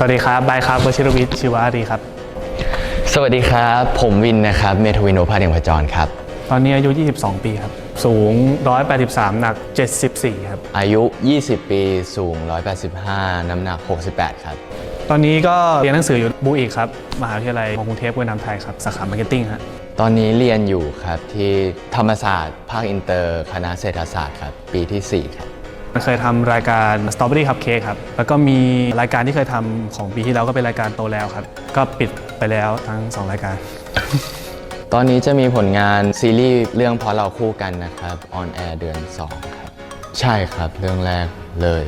สวัสดีครับบายครับวชิรวิทย์ชิวารีครับ สวัสดีครับ ผมวินนะครับ เมทวินโอภาสเดงพจรครับ ตอนนี้อายุ 22 ปีครับ สูง 183 หนัก 74 ครับ อายุ 20 ปีสูง 185 น้ำหนัก 68 ครับ ตอนนี้ก็เรียนหนังสืออยู่บูอีกครับ มหาวิทยาลัยมอกรุงเทพเวียดนามไทยครับ สาขามาร์เก็ตติ้งฮะตอนนี้เรียนอยู่ครับที่ธรรมศาสตร์ ภาคอินเตอร์ คณะเศรษฐศาสตร์ครับ ปีที่ 4 ครับ เคยทำรายการ Strawberry Cupcake ครับ แล้วก็มีรายการที่เคยทำของปีที่แล้วก็เป็นรายการโตแล้วครับ ก็ปิดไปแล้วทั้ง 2 รายการ ตอนนี้จะมีผลงานซีรีส์เรื่องเพราะเราคู่กันนะครับออนแอร์เดือน 2 ครับ ใช่ครับเรื่องแรกเลย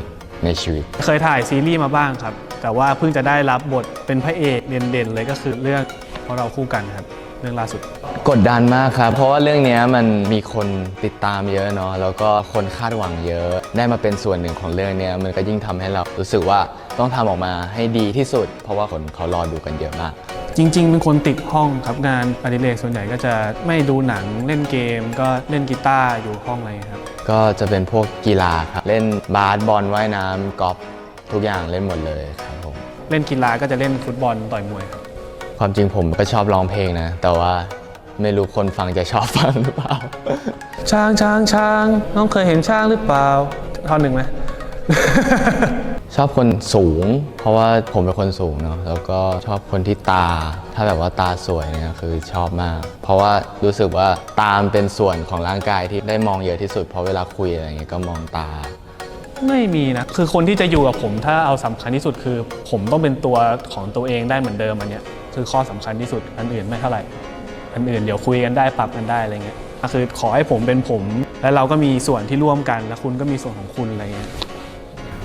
ในชีวิต เคยถ่ายซีรีส์มาบ้างครับ แต่ว่าเพิ่งจะได้รับบทเป็นพระเอกเด่นๆเลยก็คือเรื่องเพราะเราคู่กันครับ เรื่องล่าสุด กดดันมากครับ เพราะว่าเรื่องเนี้ยมันมีคนติดตามเยอะเนาะแล้วก็คนคาดหวังเยอะ ได้มาเป็นส่วนหนึ่งของเรื่องเนี้ยมันก็ยิ่งทำให้เรารู้สึกว่าต้องทำออกมาให้ดีที่สุด เพราะว่าคนเขารอดูกันเยอะมาก จริง ๆ เป็นคนติดห้องครับงานอดิเรกส่วนใหญ่ก็จะไม่ดูหนังเล่นเกม ก็เล่นกีตาร์อยู่ห้องอะไรอย่างเงี้ยครับก็จะเป็นพวกกีฬาครับเล่นบาสบอลว่ายน้ำกอล์ฟทุกอย่างเล่นหมดเลยครับผมเล่นกีฬาก็จะเล่นฟุตบอลต่อยมวยครับความจริงผมก็ชอบร้องเพลงนะ แต่ว่า ไม่รู้คนฟังจะชอบฟังหรือเปล่า ช้างช้างช้างน้องเคยเห็นช้างหรือเปล่าท่อนหนึ่งไหม ชอบคนสูง เพราะว่าผมเป็นคนสูงเนาะแล้วก็ชอบคนที่ตา ถ้าแบบว่าตาสวยเนี่ยคือชอบมาก เพราะว่ารู้สึกว่าตามนเป็นส่วนของร่างกายที่ได้มองเยอะที่สุดเพราะเวลาคุยอะไรเงี้ยก็มองตา ไม่มีนะ คือคนที่จะอยู่กับผมถ้าเอาสำคัญที่สุดคือ ผมต้องเป็นตัวของตัวเองได้เหมือนเดิมอันเนี้ยคือข้อสำคัญที่สุดอันอื่นไม่เท่าไหร่ อันอื่นเดี๋ยวคุยกันได้ปรับกันได้อะไรเงี้ยก็คือขอให้ผมเป็นผม แล้วเราก็มีส่วนที่ร่วมกันแล้วคุณก็มีส่วนของคุณอะไรเงี้ย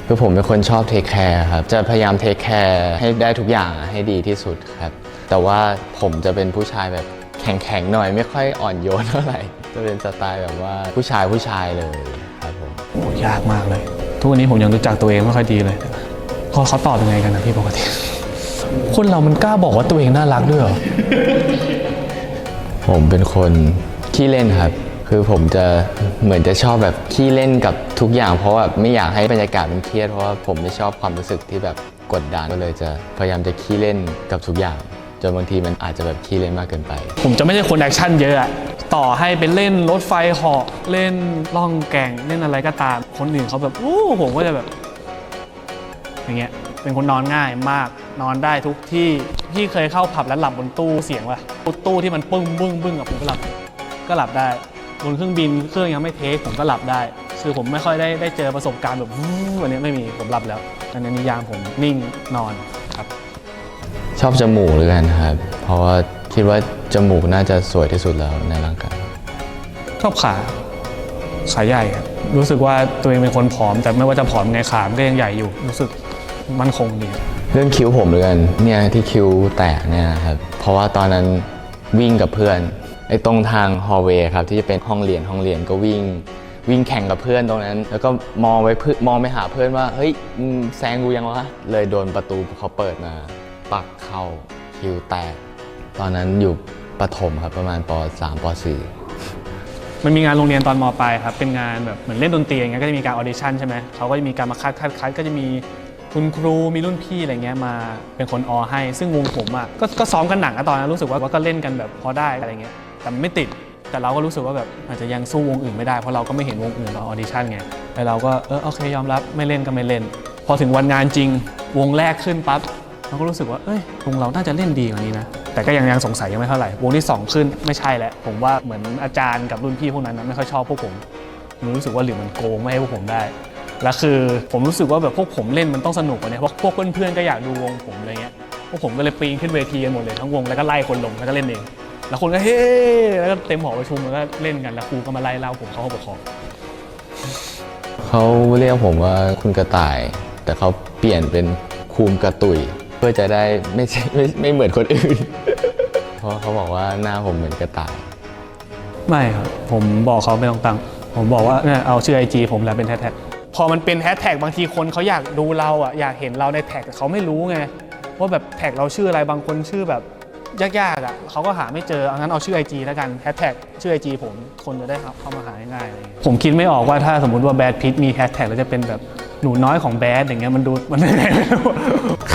คือผมเป็นคนชอบเทคแคร์ครับ จะพยายามเทคแคร์ให้ได้ทุกอย่างให้ดีที่สุดครับ แต่ว่าผมจะเป็นผู้ชายแบบแข็งๆหน่อย ไม่ค่อยอ่อนโยนเท่าไหร่ จะเป็นสไตล์แบบว่าผู้ชายผู้ชายเลยครับผมโอ้ยากมากเลย ทุกวันนี้ผมยังรู้จักตัวเองไม่ค่อยดีเลยเขาเขาตอบยังไงกันนะพี่ปกติ คนเรามันกล้าบอกว่าตัวเองน่ารักด้วยเหรอ ผมเป็นคนขี้เล่นครับ คือผมจะเหมือนจะชอบแบบขี้เล่นกับทุกอย่าง เพราะว่าไม่อยากให้บรรยากาศมันเครียดเพราะว่าผมไม่ชอบความรู้สึกที่แบบกดดันก็เลยจะพยายามจะขี้เล่นกับทุกอย่างจนบางทีมันอาจจะแบบขี้เล่นมากเกินไป ผมจะไม่ใช่คนแอคชั่นเยอะอะต่อให้เป็นเล่นรถไฟเหาะเล่นล่องแก่งเล่นอะไรก็ตาม คนอื่นเขาแบบอู้ผมก็จะแบบ อย่างเงี้ยเป็นคนนอนง่ายมาก นอนได้ทุกที่พี่เคยเข้าผับแล้วหลับบนตู้เสียงว่ะตู้ที่มันปึ้งบึ้งบึ้งกับผมก็หลับก็หลับได้บนเครื่องบินเครื่องยังไม่เทคผมก็หลับได้ คือผมไม่ค่อยได้ได้เจอประสบการณ์แบบวู้วันนี้ไม่มีผมหลับแล้วอันนี้นิยามผมนิ่งนอนครับชอบจมูกเลยกันครับ เพราะว่าคิดว่าจมูกน่าจะสวยที่สุดแล้วในร่างกายชอบขาขาใหญ่ครับรู้สึกว่าตัวเองเป็นคนผอม แต่ไม่ว่าจะผอมไงขามันก็ยังใหญ่อยู่ รู้สึกมั่นคงดีครับ เรื่องคิ้วผมเลยกันเนี่ยที่คิ้วแตกเนี่ยครับเพราะว่าตอนนั้นวิ่งกับเพื่อนไอ้ตรงทางฮอลเวย์ครับที่จะเป็นห้องเรียนห้องเรียนก็วิ่งวิ่งแข่งกับเพื่อนตรงนั้น แล้วก็มองไปเพื่อมองไปหาเพื่อนว่าเฮ้ยแซงกูยังวะเลยโดนประตูเขาเปิดมา ปักเข้าคิ้วแตก ตอนนั้นอยู่ประถมครับประมาณป .3 ป .4 มันมีงานโรงเรียนตอนมปลายครับเป็นงานแบบเหมือนเล่นดนตรีอย่างเงี้ยก็จะมีการออเดชั่นใช่ไหมเขาก็จะมีการมาคัดคัดคัดก็จะมี คุณครูมีรุ่นพี่อะไรเงี้ยมาเป็นคนออให้ ซึ่งวงผมอะก็ก็ซ้อมกันหนักอะตอนนั้นรู้สึกว่าก็เล่นกันแบบพอได้อะไรเงี้ยแต่ไม่ติดแต่เราก็รู้สึกว่าแบบอาจจะยังสู้วงอื่นไม่ได้เพราะเราก็ไม่เห็นวงอื่นมาออเดชั่นไงแต่เราก็เออโอเคยอมรับไม่เล่นก็ไม่เล่น พอถึงวันงานจริงวงแรกขึ้นปั๊บเราก็รู้สึกว่าเอ้ยวงเราน่าจะเล่นดีกว่านี้นะแต่ก็ยังยังสงสัยยังไม่เท่าไหร่วงที่ 2 ขึ้นไม่ใช่แล้วผมว่าเหมือนอาจารย์กับรุ่นพี่พวกนั้นนะไม่ค่อยชอบพวกผมผมรู้สึกว่าหรือมันโกงไม่ให้พวกผมได้ แล้วคือผมรู้สึกว่าแบบพวกผมเล่นมันต้องสนุกกว่านี้เพราะพวกเพื่อนๆก็อยากดูวงผมอะไรเงี้ยพวกผมก็เลยปีนขึ้นเวทีกันหมดเลยทั้งวงแล้วก็ไล่คนลงแล้วก็เล่นเองแล้วคนก็เฮ้แล้วก็เต็มหอประชุมแล้วก็เล่นกันแล้วครูก็มาไล่เล่าผมเข้าห้องปกครองเขาเรียกผมว่าคุณกระต่าย แต่เขาเปลี่ยนเป็นคูมกระตุยเพื่อจะได้ไม่ใช่ไม่ไม่เหมือนคนอื่น เพราะเขาบอกว่าหน้าผมเหมือนกระต่าย ไม่ครับ ผมบอกเขาไม่ต้องตังค์ผมบอกว่าเนี่ยเอาชื่อไอจีผมแล้วเป็นแฮชแท็ก พอมันเป็นแฮชแท็กบางทีคนเขาอยากดูเราอะอยากเห็นเราในแท็กแต่เขาไม่รู้ไงว่าแบบแท็กเราชื่ออะไรบางคนชื่อแบบยากๆอะเขาก็หาไม่เจอเอางั้นเอาชื่อไอจีแล้วกันแฮชแท็กชื่อไอจีผมคนจะได้เข้ามาหาง่ายๆอะไรเงี้ยผมคิดไม่ออกว่าถ้าสมมติว่าแบดพิทมีแฮชแท็กแล้วจะเป็นแบบหนูน้อยของแบดอย่างเงี้ยมันดูมัน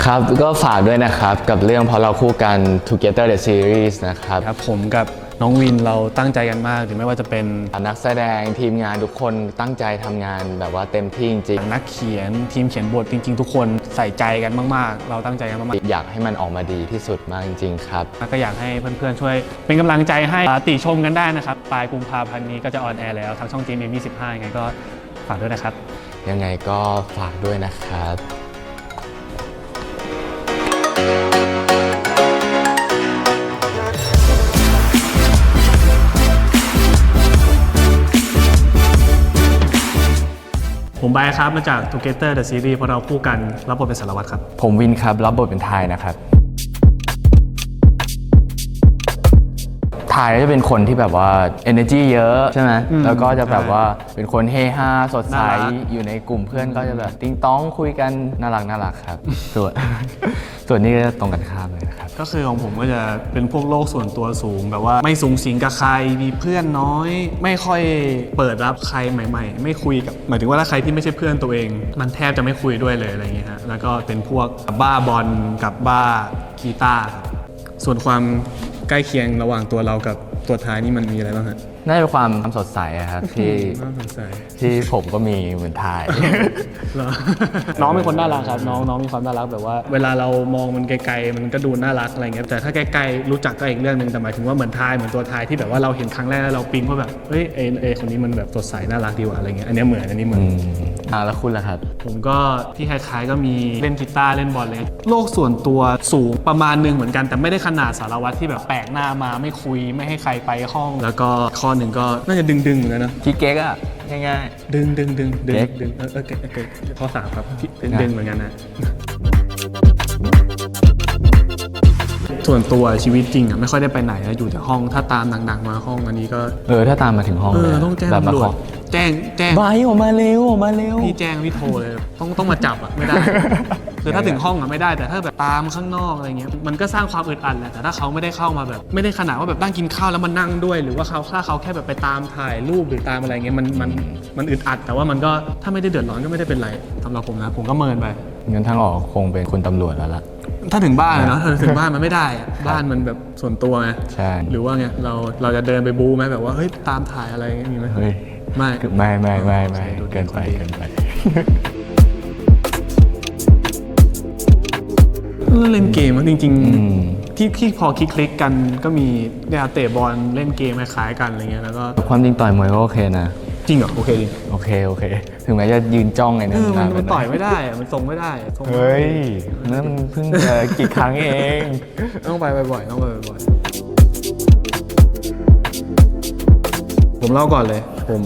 ครับก็ฝากด้วยนะครับ กับเรื่องเพราะเราคู่กัน Together the Series นะครับ ครับผมกับ น้องวินเราตั้งใจกันมากถึงไม่ว่าจะเป็นนักแสดงทีมงานทุกคนตั้งใจทำงานแบบว่าเต็มที่จริงนักเขียนทีมเขียนบทจริง ๆ ทุกคนใส่ใจกันมาก ๆ เราตั้งใจกันมากๆอยากให้มันออกมาดีที่สุดมากจริง ๆ ครับๆแล้วก็อยากให้เพื่อน ๆ ช่วย เป็นกำลังใจให้อ่าติชมกันได้นะครับปลายกุมภาพันธ์นี้ก็จะออนแอร์แล้วทางช่องจีเอ็มยี่สิบห้ายังไงก็ฝากด้วยนะครับ ยังไงก็ฝากด้วยนะครับ ผมไบร์ทครับมาจาก Together the Series เพราะเราคู่กันรับบทเป็นสารวัตรครับ ผมวินครับ รับบทเป็นทายนะครับทายจะเป็นคนที่แบบว่า energy เยอะใช่ไหมอืมแล้วก็จะแบบใช่ว่าเป็นคนเฮฮาสดใส น่ารัก อยู่ในกลุ่มเพื่อนก็จะแบบ ติ้งต้องคุยกันน่ารักน่ารักครับส่วน ส่วนนี้ก็จะตรงกันข้ามเลยนะครับ ก็คือของผมก็จะเป็นพวกโลกส่วนตัวสูง แบบว่าไม่สูงสิงกับใครมีเพื่อนน้อย ไม่ค่อยเปิดรับใครใหม่ ๆ ไม่คุยกับหมายถึงว่าถ้าใครที่ไม่ใช่เพื่อนตัวเอง มันแทบจะไม่คุยด้วยเลยอะไรอย่างเงี้ยฮะแล้วก็เป็นพวกบ้าบอลกับบ้ากีตาร์ส่วนความใกล้เคียงระหว่างตัวเรากับ ตัวท้ายนี่มันมีอะไรบ้างฮะน่าจะเป็นความสดใสอะครับที่น่าสนใจที่ผมก็มีเหมือนทาย เหรอ น้องเป็นคนน่ารักครับ น้องน้องมีความน่ารักแบบว่า เวลาเรามองมันไกลๆ มันก็ดูน่ารักอะไรเงี้ยแต่ถ้าใกล้ๆรู้จักก็อีกเรื่องหนึ่งแต่หมายถึงว่าเหมือนทายเหมือนตัวทายที่แบบว่าเราเห็นครั้งแรกแล้วเราปิ๊งว่าแบบเฮ้ยเอเอคนนี้มันแบบสดใสน่ารักดีว่ะอะไรเงี้ยอันเนี้ยเหมือนอันนี้เหมือน อืม อ่าแล้วคุณล่ะครับ ผมก็ที่คล้ายๆก็มีเล่นกีตาร์เล่นบอลเลย โลกส่วนตัวสูงประมาณหนึงเหมือนกัน แต่ไม่ได้ขนาดสารวัตรที่แบบแปลกหน้ามาไม่คุยไม่ให้ใครไปห้อง แล้วก็ข้อหนึ่งก็น่าจะดึงๆเหมือนกันนะคิดเก๊กอะง่าย ดึงดึงดึงดึงเก๊ก ดึงเออเออเก๊กเก๊กข้อสามครับดึงดึงเหมือนกันนะ ส่วนตัวชีวิตจริงอะไม่ค่อยได้ไปไหนนะอยู่แต่ห้องถ้าตามหนักๆมาห้องอันนี้ก็ๆเออถ้าตามมาถึงห้องเอเลยออะต้องแจ้งแบบมาตำรวขจอแจ้งแจ้งบายออกมาเร็วออกมาเร็วพี่แจ้งพี่โทรเลยต้องต้องมาจับอะไม่ได้คือถ้าถึงห้องอะไม่ได้แต่ถ้าแบบตามข้างนอกอะไรเงี้ยมันก็สร้างความอึดอัดแหละแต่ถ้าเขาไม่ได้เข้ามาแบบไม่ได้ขนาดว่าแบบนั่งกินข้าวแล้วมานั่งด้วย หรือว่าเขาถ้าเขาแค่แบบไปตามถ่ายรูปหรือตามอะไรเงี้ยมันมันมันอึดอัด แต่ว่ามันก็ถ้าไม่ได้เดือดร้อนก็ไม่ได้เป็นไรสำหรับผมนะผมก็เมินไปงั้นทางออกคงเป็นคุณตำรวจแล้วล่ะ ถ้าถึงบ้านอะเนาะถ้าถึงบ้านมันไม่ได้อะบ้านมันแบบส่วนตัวไงใช่ หรือว่าไงเราเราจะเดินไปบูไหมแบบว่าเฮ้ยตามถ่ายอะไรเงี้ยมีไหมเฮ้ยไม่ ไม่ไม่ไม่ไม่โอเคดูดีเกินไปคนดี เกินไป เล่นเกมอะจริงอืม ๆที่ที่พอคลิกๆกันก็มีเนี่ยเตะบอลเล่นเกมคล้ายๆกันอะไรเงี้ยแล้วก็ความจริงต่อยมวยก็โอเคนะ จริงเหรอโอเคจริงโอเคโอเค ถึงแม้จะยืนจ้องไงเอนะอมันนานไปมันหน่ต่อยไม่ได้อะมันทรงไม่ได้อะทรงไม่ได้เฮ้ยนั่นมันเพิ่งจะกี่ครั้งเอง ต้องไปบ่อยๆต้องไปบ่อยๆผมเล่าก่อนเลย ผม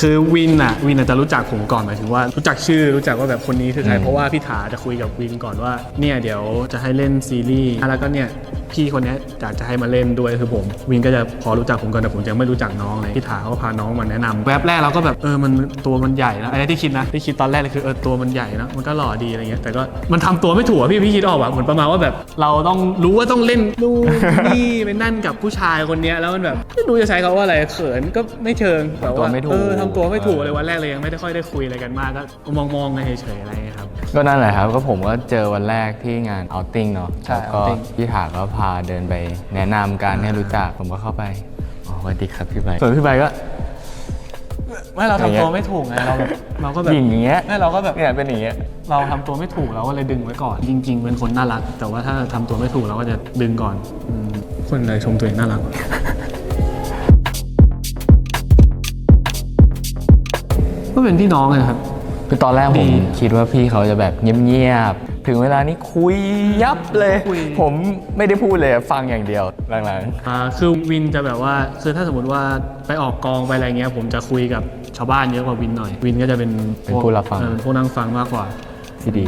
คือวินอะวินอาจจะรู้จักผมก่อนหมายถึงว่ารู้จักชื่อรู้จักว่าแบบคนนี้คือใครอืมเพราะว่าพี่ถาจะคุยกับวินก่อนว่าเนี่ยเดี๋ยวจะให้เล่นซีรีส์แล้วก็เนี่ย พี่คนเนี้ยอยากจะให้มาเล่นด้วยคือผม วินก็จะพอรู้จักผมก่อนแต่ผมยังไม่รู้จักน้องเลยพี่ถาก็พาน้องมาแนะนำแวบแรกเราก็แบบเออมันตัวมันใหญ่นะไอ้ที่คิดนะที่คิดตอนแรกเลยคือเออตัวมันใหญ่นะมันก็หล่อดีอะไรเงี้ยแต่ก็มันทำตัวไม่ถูกอะพี่พี่คิดออกอะเหมือนประมาณว่าแบบ เราต้องรู้ว่าต้องเล่นนู่นนี่ไปนั่นกับผู้ชายคนเนี้ยแล้วมันแบบไม่รู้จะใช้คำว่าอะไรเขินก็ไม่เชิงแบบว่าทำตัวไม่ถูกเออทำตัวไม่ถูกเออเลยวันแรกเลยยังไม่ได้ค่อยได้คุยอะไรกันมากก็มองมองๆกันเฉยๆอะไรเงี้ยครับก็นั่นแหละครับก็ผมก็เจอวันแรกที่งานเอาติ้งเนาะใช่แล้วก็ outing พี่ถาก็พาเดินไปแนะนำการให้รู้จักผมก็เข้าไปอ๋อสวัสดีครับพี่ใบส่วนพี่ใบก็ ไม่เราทำตัวไม่ถูกไงเราแบบเราก็แบบยิงอย่างเงี้ย ไม่เราก็แบบเนี่ยเป็นอย่างเงี้ยเราทำตัวไม่ถูกเราก็เลยดึงไว้ก่อน จริง ๆ เป็นคนน่ารัก แต่ว่าถ้าทำตัวไม่ถูกเราก็จะดึงก่อนอืมคนอะไรชมตัวเองน่ารักวะก็เป็นพี่น้องไงครับ คือตอนแรกผมดี คิดว่าพี่เขาจะแบบเงียบๆ ถึงเวลานี้คุยยับเลย คุย ผมไม่ได้พูดเลยฟังอย่างเดียวหลังอ่าคือวินจะแบบว่าคือถ้าสมมติว่าไปออกกองไปอะไรเงี้ย ผมจะคุยกับชาวบ้านเยอะกว่าวินหน่อย วินก็จะเป็นเป็นผู้รับฟังเออผู้นั่งฟังมากกว่า ๆที่ดี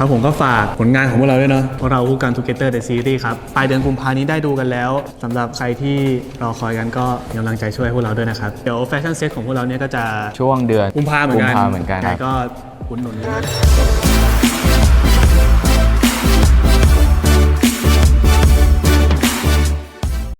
ครับผมก็ฝากผลงานของพวกเราด้วยเนาะ พวกเราคู่กัน Together the Series ครับ ปลายเดือนกุมภานี้ได้ดูกันแล้วสำหรับใครที่รอคอยกันก็เป็นกำลังใจช่วยพวกเราด้วยนะครับ เดี๋ยวแฟชั่นเซ็ตของพวกเราเนี่ยก็จะช่วงเดือนกุมภาเหมือนกันกุมภาเหมือนกันใครครับ ก็อุดหนุน